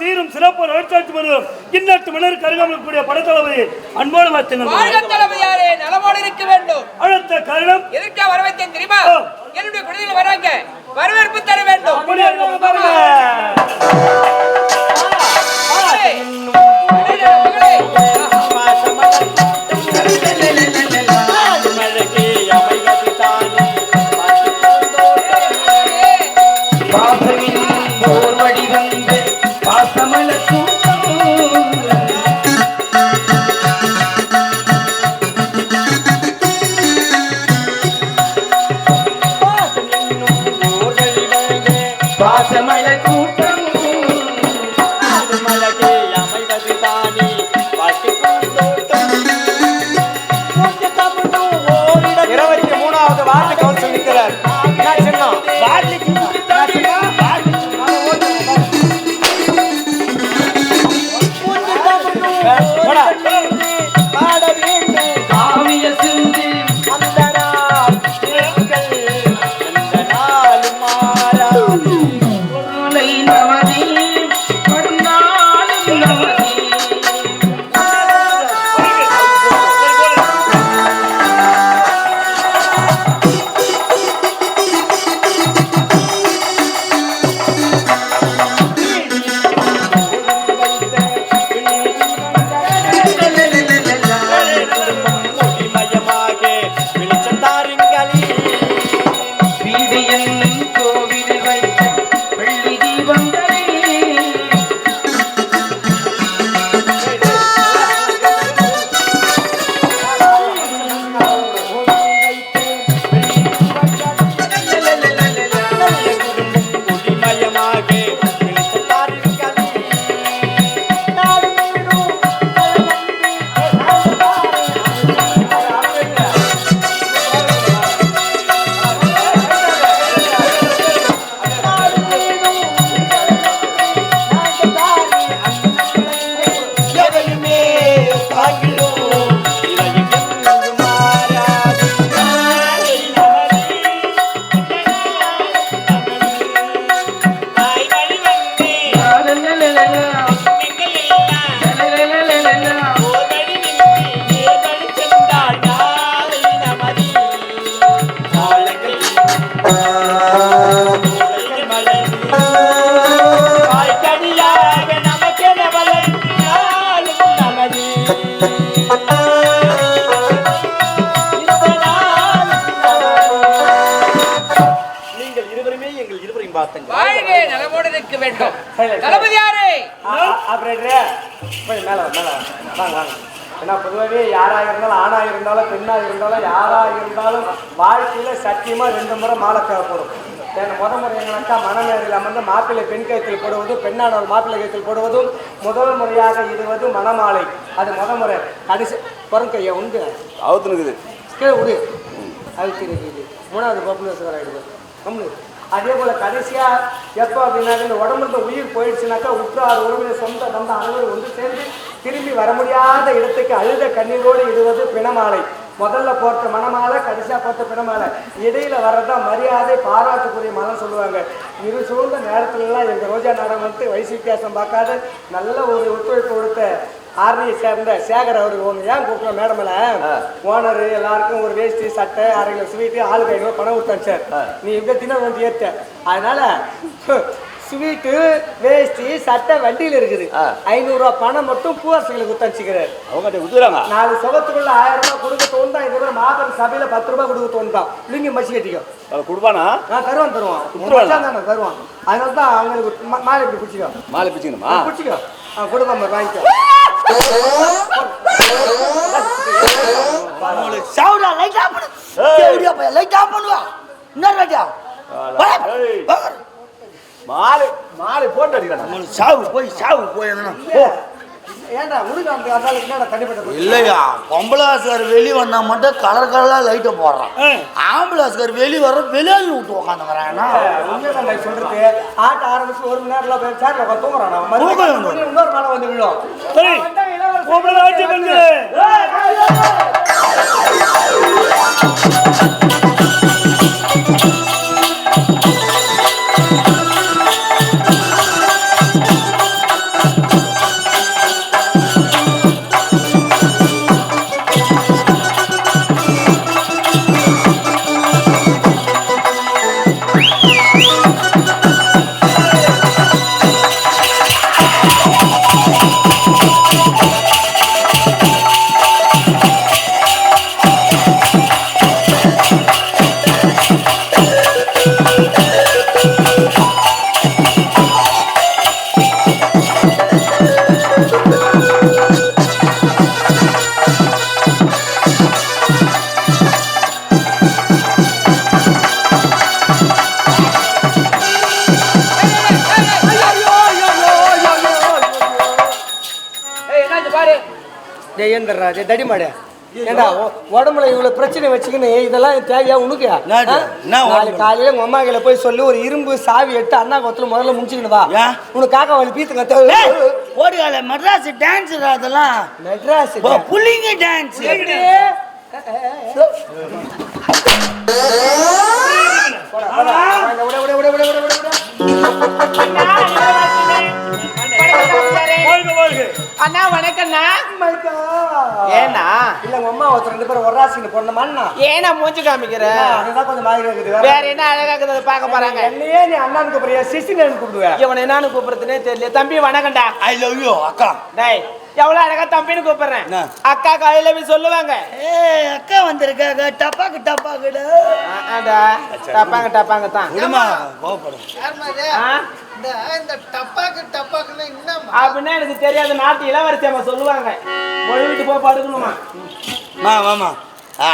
சீரும் சிறப்பு நடிச்சாட்சி வருவோம் இந்நாட்டு மன்னர் கருகாமக்கூடிய படத்தளபதி அன்போடு தளபதியாரே நலமோடு இருக்க வேண்டும். அடுத்த காரணம். எதற்கா வரவேற்றேன் தெரியுமா. என்னுடைய குடியில் வராங்க. வரவேற்பு தர வேண்டும். পাগল ஆப்ரேட்டரே போய் மேலே மேலே. வாங்க வாங்க. ஏன்னா பொதுவாகவே யாராக இருந்தாலும் ஆணாக இருந்தாலும் பெண்ணாக இருந்தாலும் யாராக இருந்தாலும் வாழ்க்கையில் சத்தியமாக ரெண்டு முறை மாலை தேவைப்படும் ஏன்னா முத முறை என்னக்கா மனமேறில் அமர்ந்து மாப்பிள்ளை பெண் கயத்தில் போடுவது பெண்ணானவர் மாப்பிள்ளை கயத்தில் போடுவதும் முதல் முறையாக இடுவது மணமாலை. அது முத முறை. கடைசி பொறுங்கையா உண்டு? அவுத்துனுக்குது கீழே விடு அழுத்தி இருக்குது மூணாவது பாப்புலேஷன் ஆகிடுது கம்மு அதே போல் கடைசியாக எப்போ அப்படின்னாக்க இந்த உடம்புல உயிர் போயிடுச்சுனாக்கா உற்றார் உறவினர் சொந்த தந்த அனைவரும் ஒன்று சேர்ந்து திரும்பி வர முடியாத இடத்துக்கு அழுத கண்ணீரோடு இடுவது பிணமாலை. முதல்ல போட்ட மணமாலை கடைசியாக போட்ட பிணமாலை. இடையில வர்றதுதான் மரியாதை பாராட்டுக்குரிய மனம் சொல்லுவாங்க. இரு சூழ்ந்த நேரத்துலலாம் எங்கள் ரோஜா நடம் வந்து வயசு வித்தியாசம் பார்க்காத நல்ல ஒரு ஒத்துழைப்பு கொடுத்த ஆர்மியை சேர்ந்த சேகர் அவருக்கு ஒன்று ஏன் கூப்பிட்டோம் மேடமில் ஓனர் எல்லாருக்கும் ஒரு வேஷ்டி சட்டை அரை கிலோ ஸ்வீட்டு ஆளுக்கு ஐநூறு பணம் கொடுத்தாங்க சார் நீ இங்கே தினம் வந்து ஏற்ற. அதனால ஸ்வீட்டு வேஷ்டி சட்டை வண்டியில் இருக்குது. ஐநூறுரூவா பணம் மட்டும் பூவாசிகளுக்கு கொடுத்தாச்சுக்கிறார் அவங்க குத்துறாங்க நாலு சுகத்துக்குள்ள ஆயிரம் ரூபாய் கொடுக்க தோணுதா தடவை மாபெரும் சபையில் பத்து ரூபாய் கொடுக்க தோணுதான் லிங்க மசி கட்டிக்கோ. அவன் கொடுப்பானா? நான் தருவான் தருவான். தருவான். அதனால தான் அவங்களுக்கு மாலை இப்படி பிடிச்சிக்கோ. மாலை பிச்சுக்கணுமா பிடிச்சிக்கோ. ஆ கொடுப்பாங்க வாங்கிக்கோ. சவுடா லைட் ஆஃப் பண்ணு. சவுடியா போய் லைட் ஆஃப் பண்ணுவா. என்ன ஏய். மாலை மாலை போட்டு அடிக்கிறான். சாவு போய் சாவு போய் ஏன்டா உனக்கு அந்த அதாளுக்கு என்னடா தனிப்பட்ட? இல்லையா? பொம்பளை ஆஸ்கார் வெளியே வந்தா மட்டும் கலர் கலரா லைட்டை போடுறான். ஆம்பளை ஆஸ்கார் வெளியே வர விட்டு உட்காந்துக்கிறான் உண்மைதான் நான் சொல்றது. ஆட்ட ஆரம்பிச்சு ஒரு மணி நேரத்துல போய் சேர்ல உட்காந்து தூங்குறான். இன்னொரு வந்து விழும். ஆட்சி பண்ணு ஏந்திரா தடிமாடு ஏண்டா உடம்புல இவ்வளவு பிரச்சனை வச்சுக்கின்னு இதெல்லாம் தேவையா உனக்கு? என்ன? நாளைக்கு காலையில உங்க அம்மா கையில போய் சொல்லி ஒரு இரும்பு சாவி எடுத்து அண்ணா கோத்துல முதல்ல முடிச்சுக்கிட்டு வா. ஏன்? உனக்கு காக்கா வலி பீத்து ஏய், கத்த ஓடியால மெட்ராஸ் டான்ஸ் அதெல்லாம்? மெட்ராஸ் புள்ளிங்க டான்ஸ் விடு, விடு, விடு, விடு, விடு, விடு. வாழ்க வாழ்க அண்ணா வணக்கம்ண்ணா My God. ஏண்ணா? இல்ல உங்க அம்மா ஒருத்தர் ரெண்டு பேரும் ஒராசின்னு பொண்ணமான்னா ஏண்ணா மூஞ்சி காமிக்கிற? அதுதான் கொஞ்சம் மாதிரி இருக்குது. வேற என்ன அழகா இருக்குது? பார்க்க போறாங்க. என்னையே நீ அண்ணான்னு கூப்பிடுறியா? சிசினு கூப்பிடுவேன் இவனை என்னன்னு கூப்பிடுறதுனே தெரியல. தம்பி வணக்கம்டா. ஐ லவ் யூ அக்கா. டேய் எவ்வளவு அழகா தம்பின்னு கூப்பிடுறேன். என்ன? அக்கா காலையில போய் சொல்லுவாங்க. ஏய் அக்கா வந்திருக்காங்க. டப்பாக்கு டப்பாக்குடு ஆடா டப்பாங்க டப்பாங்க தான். விடுமா கோவப்படும் ஆ? அப்படின்னா எனக்கு தெரியாது நாட்டு இளவரசி அம்மா சொல்லுவாங்க. மொழிவிட்டு போய் படுக்கணுமா? மா மாமா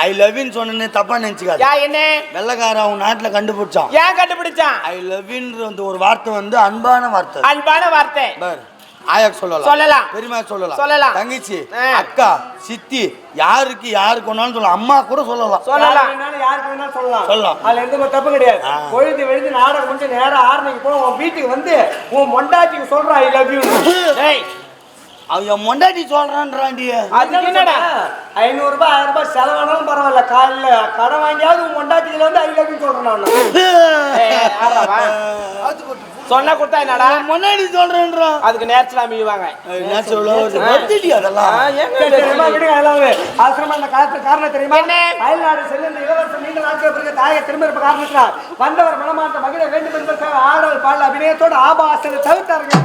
ஐ லவ் யூன்னு சொன்னேன்னு தப்பா நினைச்சுக்காது. யா என்ன? வெள்ளக்காரன் அவன் நாட்டுல கண்டுபிடிச்சான். ஏன் கண்டுபிடிச்சான்? ஐ லவ் யூன்ற அந்த ஒரு வார்த்தை வந்து அன்பான வார்த்தை. அன்பான வார்த்தை. பார். ஆயாக்கு சொல்லலாம். சொல்லலாம். பெரியமா சொல்லலாம். சொல்லலாம். தங்கச்சி. அக்கா சித்தி யாருக்கு யாருக்கு வேணாலும் சொல்லலாம். அம்மா கூட சொல்லலாம். சொல்லலாம். யாருக்கு வேணாலும் யாருக்கு வேணாலும் சொல்லலாம். சொல்லலாம். அதுல எந்த ஒரு தப்பு கிடையாது. ஆ. பொழுது வெழுது நாடகம் கொஞ்சம் நேரம் ஆரம்பிக்கு போய் உன் வீட்டுக்கு வந்து உன் மொண்டாட்டிக்கு சொல்றான் ஐ லவ் யூ டேய். அவன் மொண்டாட்டி சொல்றான்றாண்டி. அதுக்கு என்னடா? ஐநூறு ரூபாய் ஆயிரம் ரூபாய் செலவானாலும் பரவாயில்ல. காலைல கடன் வாங்கியாவது உன் மொண்டாட்டிக்கு வந்து ஐ லவ் யூ சொல்றேன். சொன்னா கொடுத்தா என்னடா? முன்னாடி சொல்றேன்றான் அதுக்கு என்ன சொல்ல வருதுடி அதெல்லாம். அவசரமா இந்த காலத்து காரணம் தெரியுமா? என்ன? அயல்நாடு செல்ல இந்த இளவரசர் நீண்ட நாட்கள் பிறகு தாயை திரும்ப இருப்ப காரணத்தினால் வந்தவர் மனமாற்ற மகிழ வேண்டும் என்பதற்காக ஆடல் பாடல் அபிநயத்தோடு ஆபாசனை தவிர்த்தார்கள்